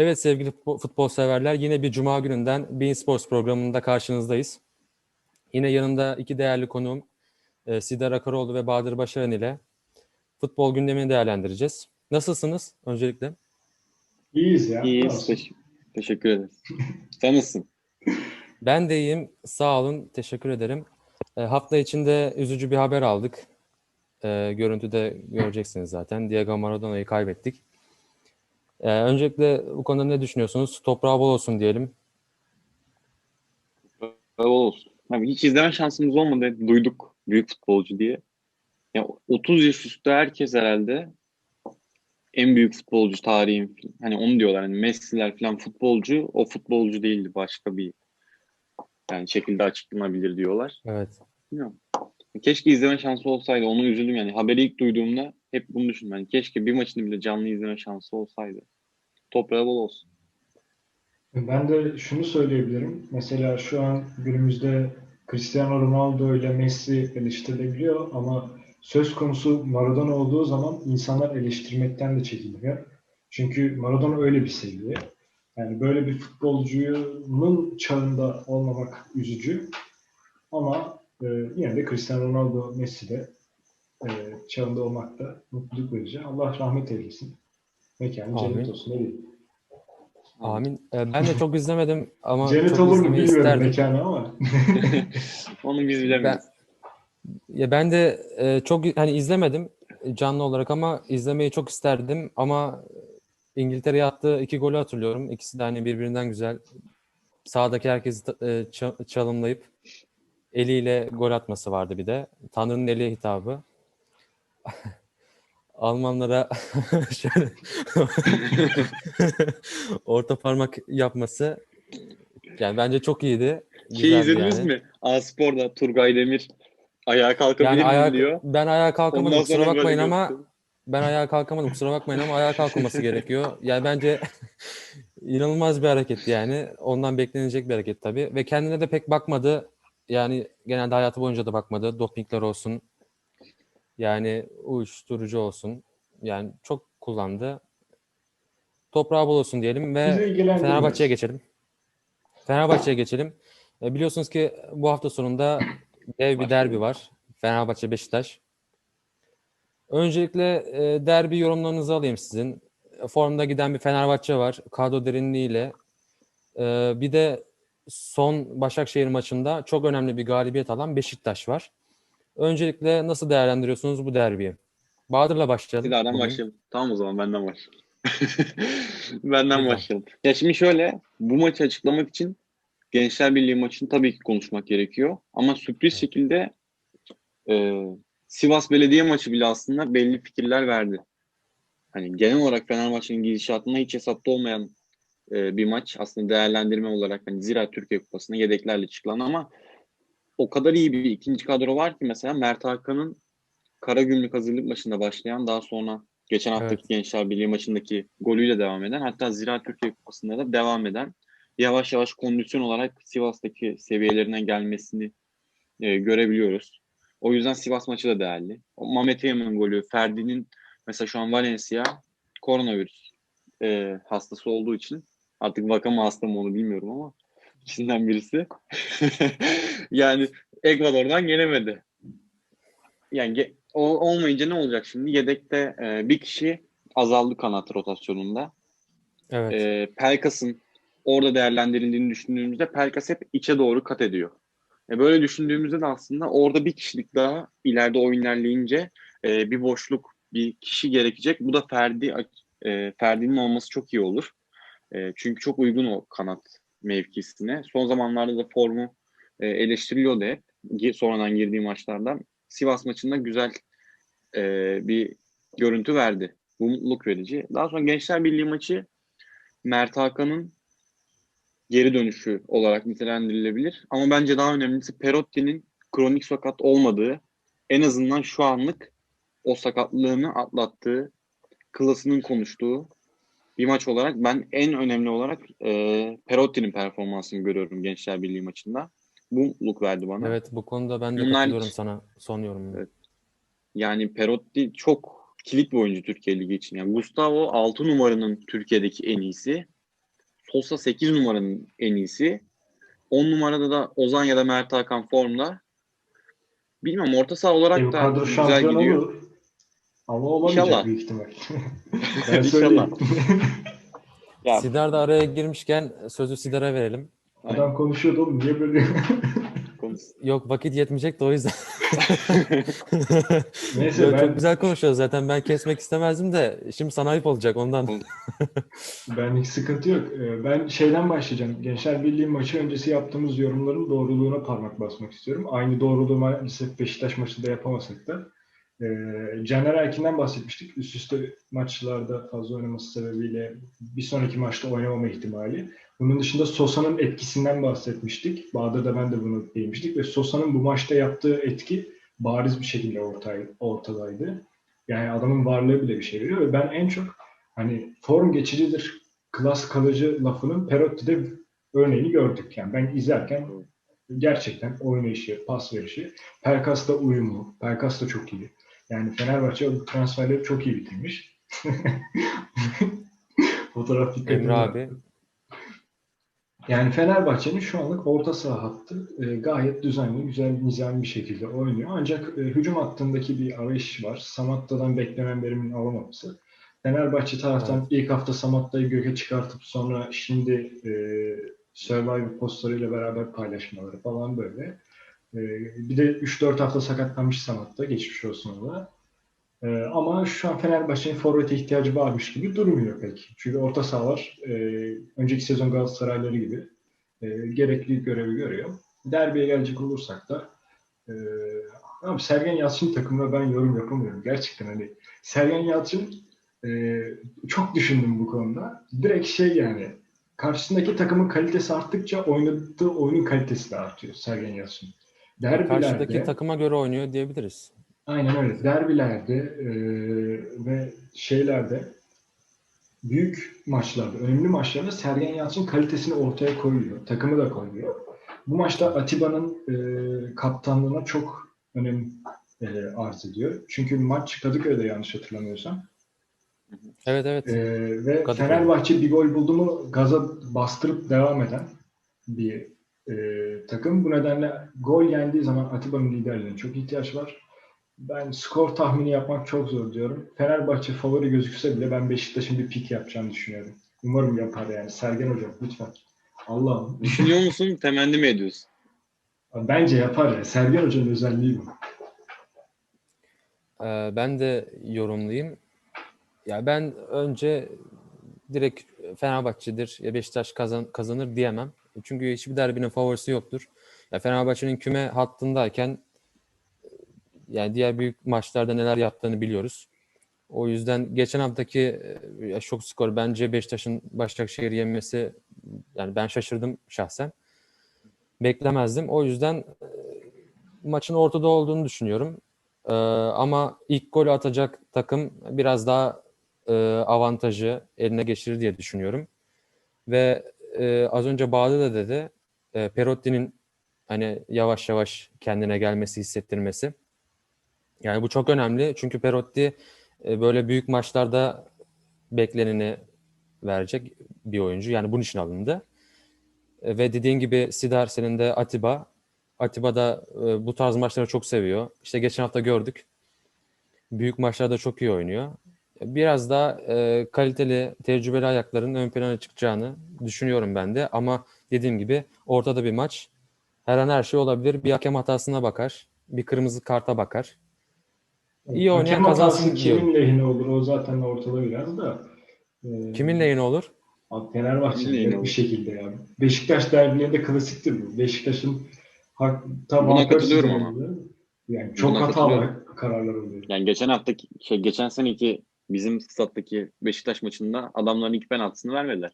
Evet sevgili futbol, severler yine bir cuma gününden Bein Sports programında karşınızdayız. Yine yanında iki değerli konuğum e, Sidar Akaroğlu ve Bahadır Başaran ile futbol gündemini değerlendireceğiz. Nasılsınız öncelikle? İyiyiz ya. İyiyiz. Teş- teşekkür ederiz. Sen nasılsın? Ben de iyiyim. Sağ olun. Teşekkür ederim. E, hafta içinde üzücü bir haber aldık. E, görüntüde göreceksiniz zaten. Diego Maradona'yı kaybettik. E, öncelikle bu konuda ne düşünüyorsunuz? Toprağı bol olsun diyelim. Bravo olsun. Abi hiç izleme şansımız olmadı. Duyduk büyük futbolcu diye. Ya 30 yaş üstü herkes herhalde en büyük futbolcu tarihin hani onu diyorlar hani Messi'ler falan futbolcu o futbolcu değildi başka bir yani şekilde açıklanabilir diyorlar. Evet. Bilmiyorum. Keşke izleme şansı olsaydı. Onu üzüldüm yani. Haberi ilk duyduğumda hep bunu düşündüm. Yani keşke bir maçını bile canlı izleme şansı olsaydı. Toprağı bol olsun. Ben de şunu söyleyebilirim. Mesela şu an günümüzde Cristiano Ronaldo ile Messi eleştirilebiliyor ama söz konusu Maradona olduğu zaman insanlar eleştirmekten de çekiniyor. Çünkü Maradona öyle bir seviye. Yani böyle bir futbolcunun çağında olmamak üzücü. Ama e, yine de Cristiano Ronaldo, Messi de e, çağında olmak da mutluluk verici. Allah rahmet eylesin. Mekanı Amin. cennet olsun. Ne? Amin. E, ben de çok izlemedim ama Cennet çok olur mu bilmiyorum isterdim. mekanı ama. Onu biz bilemeyiz. Ya ben de e, çok hani izlemedim canlı olarak ama izlemeyi çok isterdim ama İngiltere'ye attığı iki golü hatırlıyorum. İkisi de hani birbirinden güzel. Sağdaki herkesi e, ça- çalımlayıp eliyle gol atması vardı bir de. Tanrı'nın eli hitabı. Almanlara şöyle orta parmak yapması yani bence çok iyiydi. Şey Güzeldi izlediniz yani. mi? A-Spor'da Turgay Demir ayağa kalkabilir Yani miyim ayağa, diyor. ben ayağa kalkamadım Ondan kusura sonra böyle bakmayın ama gösterdi. ben ayağa kalkamadım kusura bakmayın ama ayağa kalkılması gerekiyor. Yani bence inanılmaz bir hareket yani. Ondan beklenecek bir hareket tabii. Ve kendine de pek bakmadı. Yani genelde hayatı boyunca da bakmadı. Dopingler olsun. Yani uyuşturucu olsun. Yani çok kullandı. Toprağı bol olsun diyelim ve. Fenerbahçe'ye geçelim. Fenerbahçe'ye geçelim. E, biliyorsunuz ki bu hafta sonunda dev bir derbi var. Fenerbahçe Beşiktaş. Öncelikle e, derbi yorumlarınızı alayım sizin. Formda giden bir Fenerbahçe var. Kadro derinliğiyle. E, bir de son Başakşehir maçında çok önemli bir galibiyet alan Beşiktaş var. Öncelikle nasıl değerlendiriyorsunuz bu derbiyi? Bahadır'la başlayalım. Sidar'dan bugün. başlayalım. Tamam o zaman benden başlayalım. benden başlayalım. Ya şimdi şöyle bu maçı açıklamak için Gençler Birliği maçını tabii ki konuşmak gerekiyor. Ama sürpriz şekilde e, Sivas Belediye maçı bile aslında belli fikirler verdi. Hani genel olarak Fenerbahçe'nin gidişatına hiç hesapta olmayan e, bir maç. Aslında değerlendirme olarak hani Zira Türkiye Kupası'na yedeklerle çıkılan ama o kadar iyi bir ikinci kadro var ki mesela Mert Hakan'ın Karagümrük hazırlık maçında başlayan daha sonra geçen haftaki Evet. Gençler Birliği maçındaki golüyle devam eden hatta Zira Türkiye Kupası'nda da devam eden yavaş yavaş kondisyon olarak Sivas'taki seviyelerine gelmesini e, görebiliyoruz. O yüzden Sivas maçı da değerli. O Mehmet Emin golü, Ferdi'nin mesela şu an Valencia koronavirüs e, hastası olduğu için artık vaka mı hasta mı onu bilmiyorum ama ikisinden birisi. yani Ekvador'dan gelemedi. Yani ge- o olmayınca ne olacak şimdi? Yedekte e, bir kişi azaldı kanat rotasyonunda. Evet. E, Pelkas'ın orada değerlendirildiğini düşündüğümüzde Pelkas hep içe doğru kat ediyor. E, böyle düşündüğümüzde de aslında orada bir kişilik daha ileride oyun ilerleyince e, bir boşluk, bir kişi gerekecek. Bu da Ferdi e, Ferdi'nin olması çok iyi olur. E, çünkü çok uygun o kanat mevkisine. Son zamanlarda da formu e, eleştiriliyordu hep. Sonradan girdiği maçlardan. Sivas maçında güzel e, bir görüntü verdi. Bu mutluluk verici. Daha sonra Gençler Birliği maçı Mert Hakan'ın geri dönüşü olarak nitelendirilebilir. Ama bence daha önemlisi Perotti'nin kronik sakat olmadığı, en azından şu anlık o sakatlığını atlattığı, klasının konuştuğu bir maç olarak ben en önemli olarak e, Perotti'nin performansını görüyorum Gençler Birliği maçında. Bu mutluluk verdi bana. Evet bu konuda ben de Bunlar- katılıyorum sana son yorumuna. Evet. Yani Perotti çok kilit bir oyuncu Türkiye Ligi için. Yani Gustavo 6 numaranın Türkiye'deki en iyisi. Sosa 8 numaranın en iyisi. 10 numarada da Ozan ya da Mert Hakan formda. Bilmem orta saha olarak E, bu da güzel gidiyor. olur. Ama olamayacak İnşallah. büyük ihtimal. ben İnşallah. Ya, Sidar da araya girmişken sözü Sidar'a verelim. Adam konuşuyordu oğlum niye böyle? Yok vakit yetmeyecek de o yüzden. Neyse Yok, ben Çok güzel konuşuyoruz zaten. Ben kesmek istemezdim de şimdi sana ayıp olacak ondan. benlik sıkıntı yok. Ee, Ben şeyden başlayacağım. Gençler Birliği maçı öncesi yaptığımız yorumların doğruluğuna parmak basmak istiyorum. Aynı doğruluğu maalesef Beşiktaş maçında yapamasak da. Ee, Caner Erkin'den bahsetmiştik. Üst üste maçlarda fazla oynaması sebebiyle bir sonraki maçta oynamama ihtimali. Bunun dışında Sosa'nın etkisinden bahsetmiştik. Bahadır'da ben de bunu değinmiştik ve Sosa'nın bu maçta yaptığı etki bariz bir şekilde ortay, ortadaydı. Yani adamın varlığı bile bir şey veriyor ve ben en çok hani form geçicidir, klas kalıcı lafının Perotti'de örneğini gördük. Yani ben izlerken gerçekten oynayışı, pas verişi, Pelkas'ta uyumu, Pelkas da çok iyi. Yani Fenerbahçe o transferleri çok iyi bitirmiş. Fotoğraf Emre abi. yani Fenerbahçe'nin şu anlık orta saha hattı e, gayet düzenli, güzel, nizami bir şekilde oynuyor. Ancak e, hücum hattındaki bir arayış var. Samatta'dan beklenen verimin alamaması. Fenerbahçe taraftan ilk hafta Samatta'yı göke çıkartıp sonra şimdi e, Survivor postlarıyla beraber paylaşmaları falan böyle. E, bir de 3-4 hafta sakatlanmış Samatta, geçmiş olsun ona. E, ama şu an Fenerbahçe'nin forvete ihtiyacı varmış gibi durmuyor pek. Çünkü orta sahalar e, önceki sezon Galatasarayları gibi e, gerekli görevi görüyor. Derbiye gelecek olursak da e, abi Sergen Yalçın takımına ben yorum yapamıyorum. Gerçekten hani Sergen Yalçın e, çok düşündüm bu konuda. Direkt şey yani karşısındaki takımın kalitesi arttıkça oynadığı oyunun kalitesi de artıyor Sergen Yalçın. Derbilerde, Karşıdaki takıma göre oynuyor diyebiliriz. Aynen öyle. Derbilerde e, ve şeylerde büyük maçlarda, önemli maçlarda Sergen Yalçın kalitesini ortaya koyuyor. Takımı da koyuyor. Bu maçta Atiba'nın e, kaptanlığına çok önem e, arz ediyor. Çünkü maç Kadıköy'de yanlış hatırlamıyorsam. Evet evet. E, ve Kadıköy. Fenerbahçe bir gol buldu mu gaza bastırıp devam eden bir e, takım. Bu nedenle gol yendiği zaman Atiba'nın liderliğine çok ihtiyaç var. Ben skor tahmini yapmak çok zor diyorum. Fenerbahçe favori gözükse bile ben Beşiktaş'ın bir pik yapacağını düşünüyorum. Umarım yapar yani. Sergen Hocam lütfen. Allah'ım. Düşünüyor musun? Temenni mi ediyorsun? Bence yapar ya. Sergen Hoca'nın özelliği bu. Ee, ben de yorumlayayım. Ya ben önce direkt Fenerbahçe'dir ya Beşiktaş kazan, kazanır diyemem. Çünkü hiçbir derbinin favorisi yoktur. Ya Fenerbahçe'nin küme hattındayken yani diğer büyük maçlarda neler yaptığını biliyoruz. O yüzden geçen haftaki e, şok skor bence Beşiktaş'ın Başakşehir'i yenmesi yani ben şaşırdım şahsen. Beklemezdim. O yüzden e, maçın ortada olduğunu düşünüyorum. Ee, ama ilk golü atacak takım biraz daha e, avantajı eline geçirir diye düşünüyorum. Ve e, az önce Bağlı da dedi, e, Perotti'nin hani yavaş yavaş kendine gelmesi, hissettirmesi. Yani bu çok önemli çünkü Perotti e, böyle büyük maçlarda bekleneni verecek bir oyuncu. Yani bunun için alındı. E, ve dediğin gibi Sidar senin de Atiba. Atiba da e, bu tarz maçları çok seviyor. İşte geçen hafta gördük. Büyük maçlarda çok iyi oynuyor. Biraz daha e, kaliteli, tecrübeli ayakların ön plana çıkacağını düşünüyorum ben de. Ama dediğim gibi ortada bir maç. Her an her şey olabilir. Bir hakem hatasına bakar. Bir kırmızı karta bakar. İyi oynayan Hakem kazansın diyorum. kimin lehine olur? O zaten ortada biraz da. Ee, Kimin lehine olur? Abi Fenerbahçe Kimin lehine olur? bir şekilde yani. Beşiktaş derbilerinde klasiktir bu. Beşiktaş'ın hak, tam Buna katılıyorum sisteminde Yani çok hatalı kararlar oluyor. Yani geçen haftaki şey geçen seneki bizim stattaki Beşiktaş maçında adamların iki penaltısını vermediler.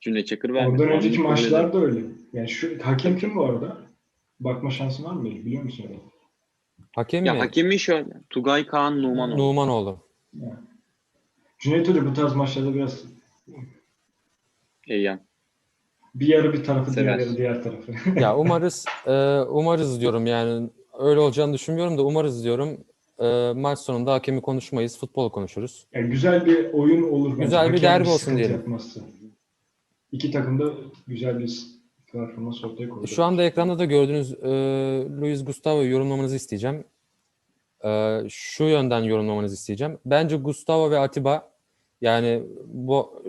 Cüneyt Çakır vermedi. Ondan önceki maçlar da öyle. Yani şu hakem kim bu arada? Bakma şansın var mı? Biliyor musun? Hakem Ya mi? hakemi şöyle. Tugay Kaan Numanoğlu. Numanoğlu. Yani. Cüneyt Hoca bu tarz maçlarda biraz Eyyam. bir yarı bir tarafı Sever. diğer yarı diğer tarafı. Ya umarız e, umarız diyorum yani öyle olacağını düşünmüyorum da umarız diyorum. E, maç sonunda hakemi konuşmayız, futbol konuşuruz. Yani güzel bir oyun olur. bence. Güzel bir derbi olsun diyelim. yapmazsa. iki takım da güzel bir performans ortaya koydu. Şu anda ekranda da gördüğünüz e, Luis Gustavo'yu yorumlamanızı isteyeceğim. E, şu yönden yorumlamanızı isteyeceğim. Bence Gustavo ve Atiba yani bu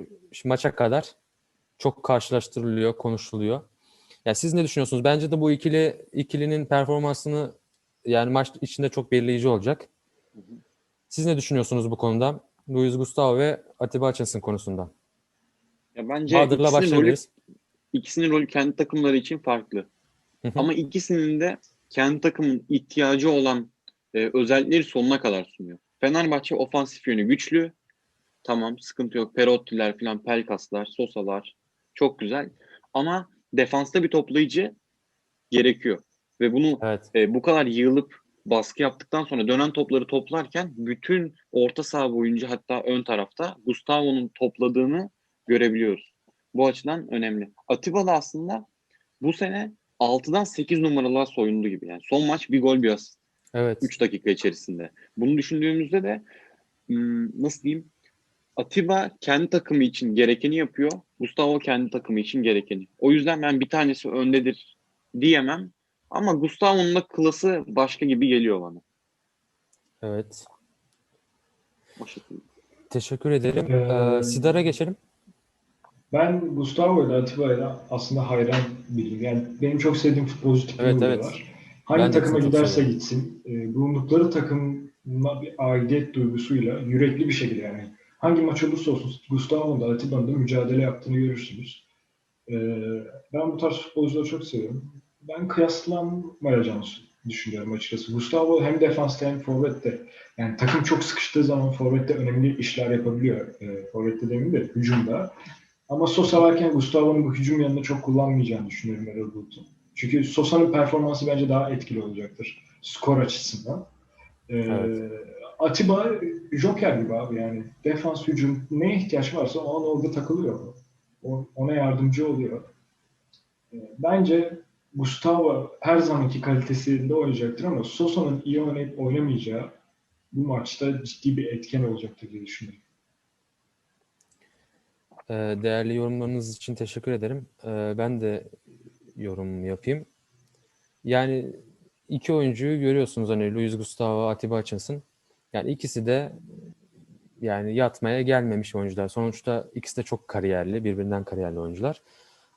maça kadar çok karşılaştırılıyor, konuşuluyor. Ya siz ne düşünüyorsunuz? Bence de bu ikili ikilinin performansını yani maç içinde çok belirleyici olacak. Siz ne düşünüyorsunuz bu konuda? Luis Gustavo ve Atiba Hutchinson konusunda. Ya bence Bahadır'la ikisinin rolü, başlayabiliriz. ikisinin rolü kendi takımları için farklı. Hı hı. Ama ikisinin de kendi takımın ihtiyacı olan e, özellikleri sonuna kadar sunuyor. Fenerbahçe ofansif yönü güçlü. Tamam sıkıntı yok. Perottiler falan, Pelkaslar, Sosalar çok güzel. Ama defansta bir toplayıcı gerekiyor. Ve bunu Evet. e, bu kadar yığılıp baskı yaptıktan sonra dönen topları toplarken bütün orta saha boyunca hatta ön tarafta Gustavo'nun topladığını görebiliyoruz. Bu açıdan önemli. Atiba da aslında bu sene 6'dan 8 numaralığa soyundu gibi. Yani son maç bir gol bir asist. Evet. 3 dakika içerisinde. Bunu düşündüğümüzde de hmm, nasıl diyeyim? Atiba kendi takımı için gerekeni yapıyor. Gustavo kendi takımı için gerekeni. O yüzden ben bir tanesi öndedir diyemem. Ama Gustavo'nun da klası başka gibi geliyor bana. Evet. O şekilde. Teşekkür ederim. Ee, Ee, Sidar'a geçelim. Ben Gustavo ile Atiba'yla aslında hayran biriyim. Yani benim çok sevdiğim futbolcu tipini Evet, evet. Hangi Ben takıma giderse seviyorum. gitsin, e, bulundukları takıma bir aidiyet duygusuyla yürekli bir şekilde yani hangi maç olursa olsun Gustavo'nun da Atiba'nın da mücadele yaptığını görürsünüz. E, ben bu tarz futbolcuları çok seviyorum. Ben kıyaslanmayacağını düşünüyorum açıkçası. Gustavo hem defansta hem forvette. Yani takım çok sıkıştığı zaman forvette önemli işler yapabiliyor. E, forvette demeyeyim de hücumda. Ama Sosa varken Gustavo'nun bu hücum yanında çok kullanmayacağını düşünüyorum Erol Bulut'un. Çünkü Sosa'nın performansı bence daha etkili olacaktır. Skor açısından. Ee, Evet. Atiba Joker gibi abi yani. Defans, hücum neye ihtiyaç varsa o an orada takılıyor. O, ona yardımcı oluyor. Ee, bence Gustavo her zamanki kalitesinde oynayacaktır ama Sosa'nın iyi oynayıp oynamayacağı bu maçta ciddi bir etken olacaktır diye düşünüyorum. Ee, Değerli yorumlarınız için teşekkür ederim. Ee, Ben de yorum yapayım. Yani iki oyuncuyu görüyorsunuz hani Luis Gustavo, Atiba Hutchinson. Yani ikisi de yani yatmaya gelmemiş oyuncular. Sonuçta ikisi de çok kariyerli, birbirinden kariyerli oyuncular.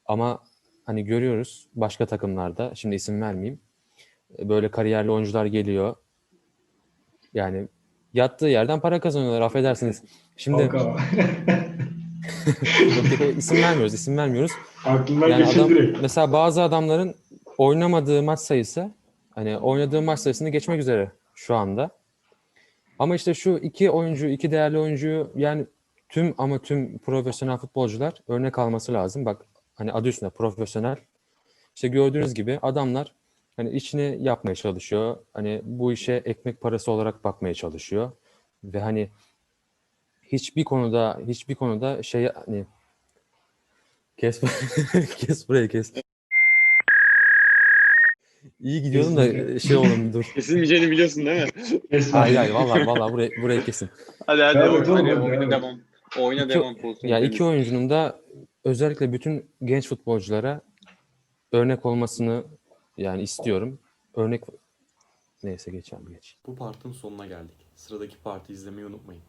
Ama hani görüyoruz başka takımlarda, şimdi isim vermeyeyim. Böyle kariyerli oyuncular geliyor. Yani yattığı yerden para kazanıyorlar affedersiniz. Şimdi isim vermiyoruz, isim vermiyoruz. aklımdan Yani adam, direkt. mesela bazı adamların oynamadığı maç sayısı hani oynadığı maç sayısını geçmek üzere şu anda. Ama işte şu iki oyuncu, iki değerli oyuncuyu yani tüm ama tüm profesyonel futbolcular örnek alması lazım. Bak hani adı üstünde profesyonel. İşte gördüğünüz gibi adamlar hani işini yapmaya çalışıyor. Hani bu işe ekmek parası olarak bakmaya çalışıyor. Ve hani hiçbir konuda hiçbir konuda şey hani kes kes burayı kes. İyi gidiyordum da şey oğlum dur. Kesilmeyeceğini biliyorsun değil mi? Hayır hayır vallahi vallahi burayı, burayı kesin. hadi hadi hadi, hadi, İki- devam pozisyonu. Ya iki oyuncunun da özellikle bütün genç futbolculara örnek olmasını yani istiyorum. Örnek neyse geç abi geç. Bu partın sonuna geldik. Sıradaki parti izlemeyi unutmayın.